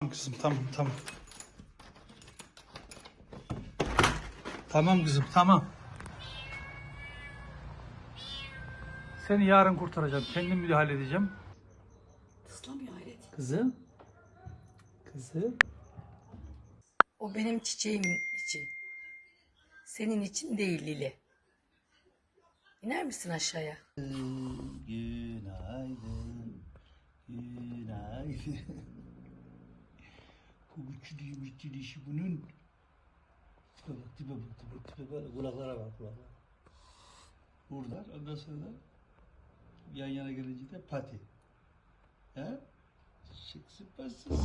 Tamam kızım tamam tamam. Tamam kızım tamam. Seni yarın kurtaracağım. Kendim müdahale edeceğim. Tıslamıyor hayret. Kızım. Kızım. O benim çiçeğim için. Senin için değil Lili. İner misin aşağıya? Günaydın. Günaydın. Değilmiş dişi bunun. Tipe bak tipe bak tipe, tipe bak kulaklara bak kulaklara. Buradan ondan sonra da yan yana gelince de pati. He? Şık sıpasız.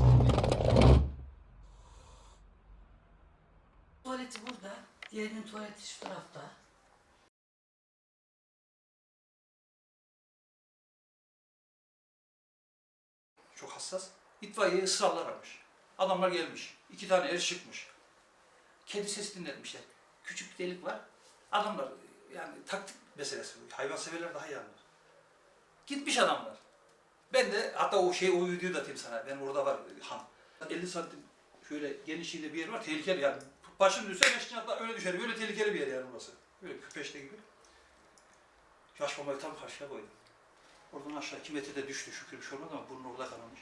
Tuvaleti burada. Diğerinin tuvaleti şu tarafta. Çok hassas. İtfaiye ısrarla aramış. Adamlar gelmiş. iki tane er çıkmış. Kedi sesi dinletmişler. Küçük bir delik var. Adamlar yani taktik meselesi. Hayvanseverler daha iyi anlar. Gitmiş adamlar. Ben de hatta o şey o videoyu da atayım sana. Ben orada var han. 50 santim şöyle genişliğinde bir yer var. Tehlikeli yani. Başın düşse beşinci hatta öyle düşer. Böyle tehlikeli bir yer yani burası. Böyle küpeşte gibi. Yaş tam karşıya koydum. Oradan aşağı 2 metrede düştü şükür bir şey olmadı ama burnu orada kanamış.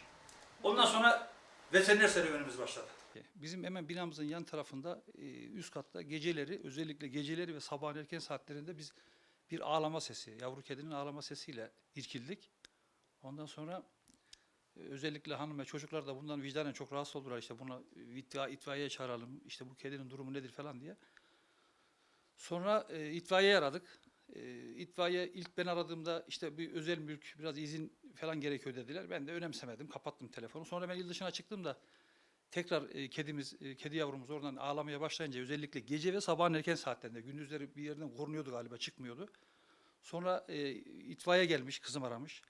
Ondan sonra veteriner serüvenimiz başladı. Bizim hemen binamızın yan tarafında e, üst katta geceleri özellikle geceleri ve sabahın erken saatlerinde biz bir ağlama sesi, yavru kedinin ağlama sesiyle irkildik. Ondan sonra e, özellikle hanım ve çocuklar da bundan vicdanen çok rahatsız oldular. İşte buna itfaiye, itfaiye çağıralım, işte bu kedinin durumu nedir falan diye. Sonra e, itfaiye aradık. E, itfaiye ilk ben aradığımda işte bir özel mülk biraz izin falan gerekiyor dediler. Ben de önemsemedim. Kapattım telefonu. Sonra ben il dışına çıktığımda tekrar e, kedimiz, e, kedi yavrumuz oradan ağlamaya başlayınca özellikle gece ve sabahın erken saatlerinde gündüzleri bir yerden korunuyordu galiba çıkmıyordu. Sonra e, itfaiye gelmiş, kızım aramış.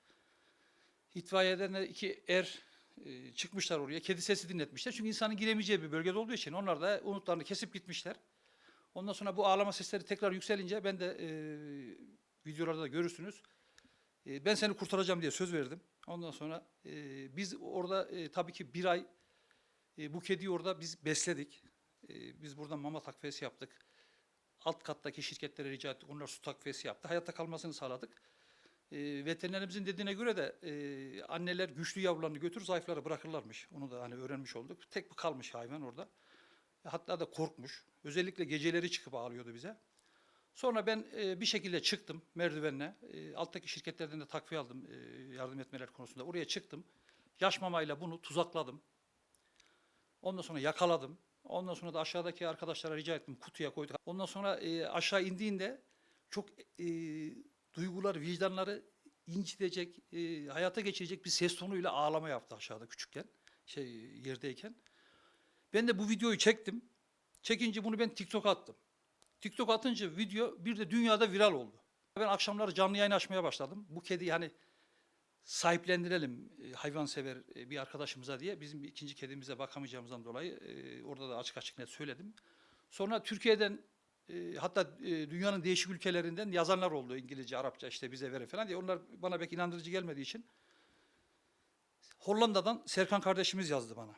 İtfaiyeden de iki er e, çıkmışlar oraya. Kedi sesi dinletmişler. Çünkü insanın giremeyeceği bir bölgede olduğu için onlar da umutlarını kesip gitmişler. Ondan sonra bu ağlama sesleri tekrar yükselince ben de e, videolarda da görürsünüz. E, ben seni kurtaracağım diye söz verdim. Ondan sonra e, biz orada e, tabii ki bir ay e, bu kediyi orada biz besledik. E, biz buradan mama takviyesi yaptık. Alt kattaki şirketlere rica ettik. Onlar su takviyesi yaptı. Hayatta kalmasını sağladık. E, veterinerimizin dediğine göre de e, anneler güçlü yavrularını götür zayıfları bırakırlarmış. Onu da hani öğrenmiş olduk. Tek kalmış hayvan orada. Hatta da korkmuş. Özellikle geceleri çıkıp ağlıyordu bize. Sonra ben e, bir şekilde çıktım merdivenle. E, alttaki şirketlerden de takviye aldım e, yardım etmeler konusunda. Oraya çıktım. Yaş mamayla bunu tuzakladım. Ondan sonra yakaladım. Ondan sonra da aşağıdaki arkadaşlara rica ettim kutuya koyduk. Ondan sonra e, aşağı indiğinde çok e, duygular, vicdanları incitecek, e, hayata geçirecek bir ses tonuyla ağlama yaptı aşağıda küçükken, şey yerdeyken. Ben de bu videoyu çektim. Çekince bunu ben TikTok'a attım. TikTok atınca video bir de dünyada viral oldu. Ben akşamları canlı yayın açmaya başladım. Bu kediyi hani sahiplendirelim e, hayvansever e, bir arkadaşımıza diye bizim ikinci kedimize bakamayacağımızdan dolayı e, orada da açık açık net söyledim. Sonra Türkiye'den hatta dünyanın değişik ülkelerinden yazanlar oldu İngilizce, Arapça işte bize verin falan diye. Onlar bana pek inandırıcı gelmediği için Hollanda'dan Serkan kardeşimiz yazdı bana.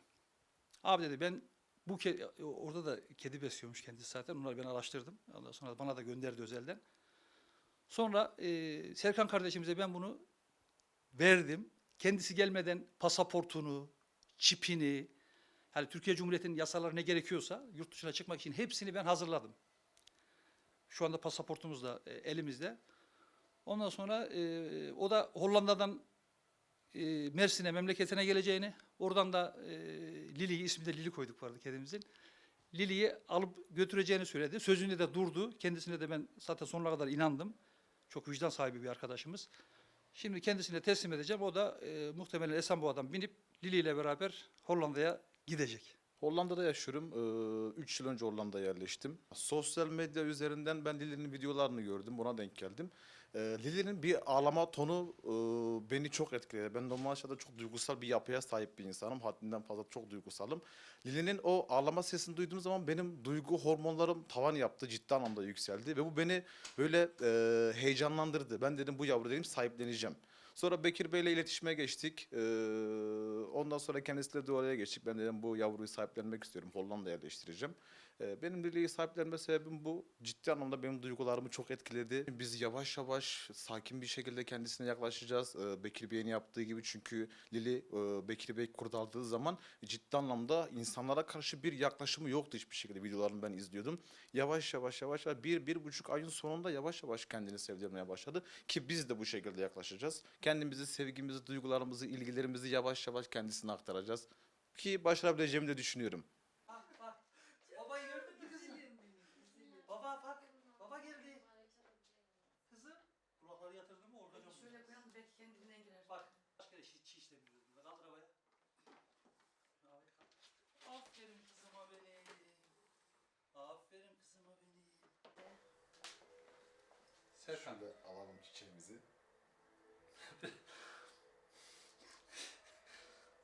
Abi dedi ben bu kedi, orada da kedi besliyormuş kendisi zaten. Onları ben araştırdım. Ondan sonra bana da gönderdi özelden. Sonra e, Serkan kardeşimize ben bunu verdim. Kendisi gelmeden pasaportunu, çipini, yani Türkiye Cumhuriyeti'nin yasaları ne gerekiyorsa yurt dışına çıkmak için hepsini ben hazırladım. Şu anda pasaportumuz da e, elimizde. Ondan sonra e, o da Hollanda'dan e, Mersin'e, memleketine geleceğini, oradan da e, Lili'yi, ismi de Lili koyduk vardı kedimizin. Lili'yi alıp götüreceğini söyledi. Sözünde de durdu. Kendisine de ben zaten sonuna kadar inandım. Çok vicdan sahibi bir arkadaşımız. Şimdi kendisine teslim edeceğim. O da e, muhtemelen Esenboğa'dan binip Lili ile beraber Hollanda'ya gidecek. Hollanda'da yaşıyorum. 3 yıl önce Hollanda'ya yerleştim. Sosyal medya üzerinden ben Lili'nin videolarını gördüm. Buna denk geldim. Ee, Lili'nin bir ağlama tonu e, beni çok etkiledi. Ben normal şartta çok duygusal bir yapıya sahip bir insanım. Haddinden fazla çok duygusalım. Lili'nin o ağlama sesini duyduğum zaman benim duygu hormonlarım tavan yaptı. Ciddi anlamda yükseldi. Ve bu beni böyle e, heyecanlandırdı. Ben dedim bu yavru dedim sahipleneceğim. Sonra Bekir Bey'le iletişime geçtik. Ee, ondan sonra kendisiyle de oraya geçtik. Ben dedim bu yavruyu sahiplenmek istiyorum. Hollanda'ya yerleştireceğim. Ee, benim Lili'yi sahiplenme sebebim bu. Ciddi anlamda benim duygularımı çok etkiledi. Biz yavaş yavaş sakin bir şekilde kendisine yaklaşacağız. Ee, Bekir Bey'in yaptığı gibi çünkü Lili e, Bekir Bey kurdaldığı zaman ciddi anlamda insanlara karşı bir yaklaşımı yoktu hiçbir şekilde. Videolarını ben izliyordum. Yavaş yavaş yavaş bir, bir buçuk ayın sonunda yavaş yavaş kendini sevdirmeye başladı. Ki biz de bu şekilde yaklaşacağız. Kendimizi, sevgimizi, duygularımızı, ilgilerimizi yavaş yavaş kendisine aktaracağız. Ki başarabileceğimi de düşünüyorum. Bak bak. Babayı gördün mü kızım? Baba bak. Baba geldi. Kızım. Kulakları yatırdın mı orada çok Şöyle koyalım belki kendinden girer. Bak. Başka da çiğ çiğ işlemiyoruz burada. Kaldır havaya. Aferin kızıma benim. Aferin kızıma benim. Serkan. Şöyle alalım çiçeğimizi.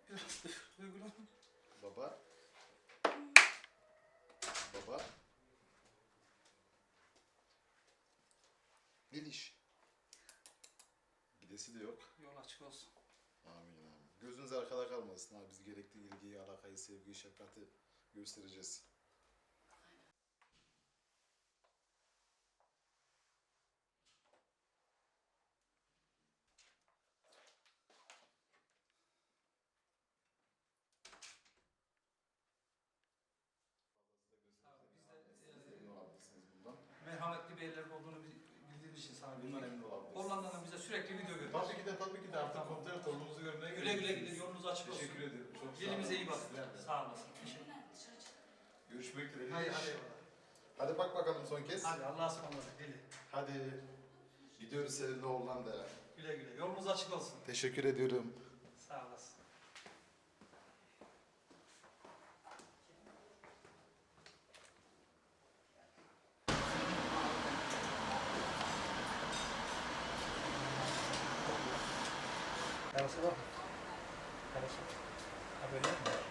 Biraz duygulandım. Baba. Baba. Liliş. Gidesi de yok. Yol açık olsun. Amin amin. Gözünüz arkada kalmasın abi. Biz gerekli ilgiyi, alakayı, sevgiyi, şefkati göstereceğiz. İçin sana Bundan emin olabilirsiniz. Hollanda'dan bize sürekli video görüyoruz. Tabii ki de tabii ki de artık komiser torunumuzu görmeye Güle güle gidin yolunuz açık olsun. Teşekkür ederim. Çok sağ olun. Elimize iyi bakın. Sağ olasın. Görüşmek dileğiyle. Hayır hadi. Hadi bak bakalım son kez. Hadi Allah'a ısmarladık deli. Hadi. Gidiyoruz seninle Hollanda'ya. Güle güle. Yolunuz açık olsun. Teşekkür ediyorum. ですけど、話を食べれる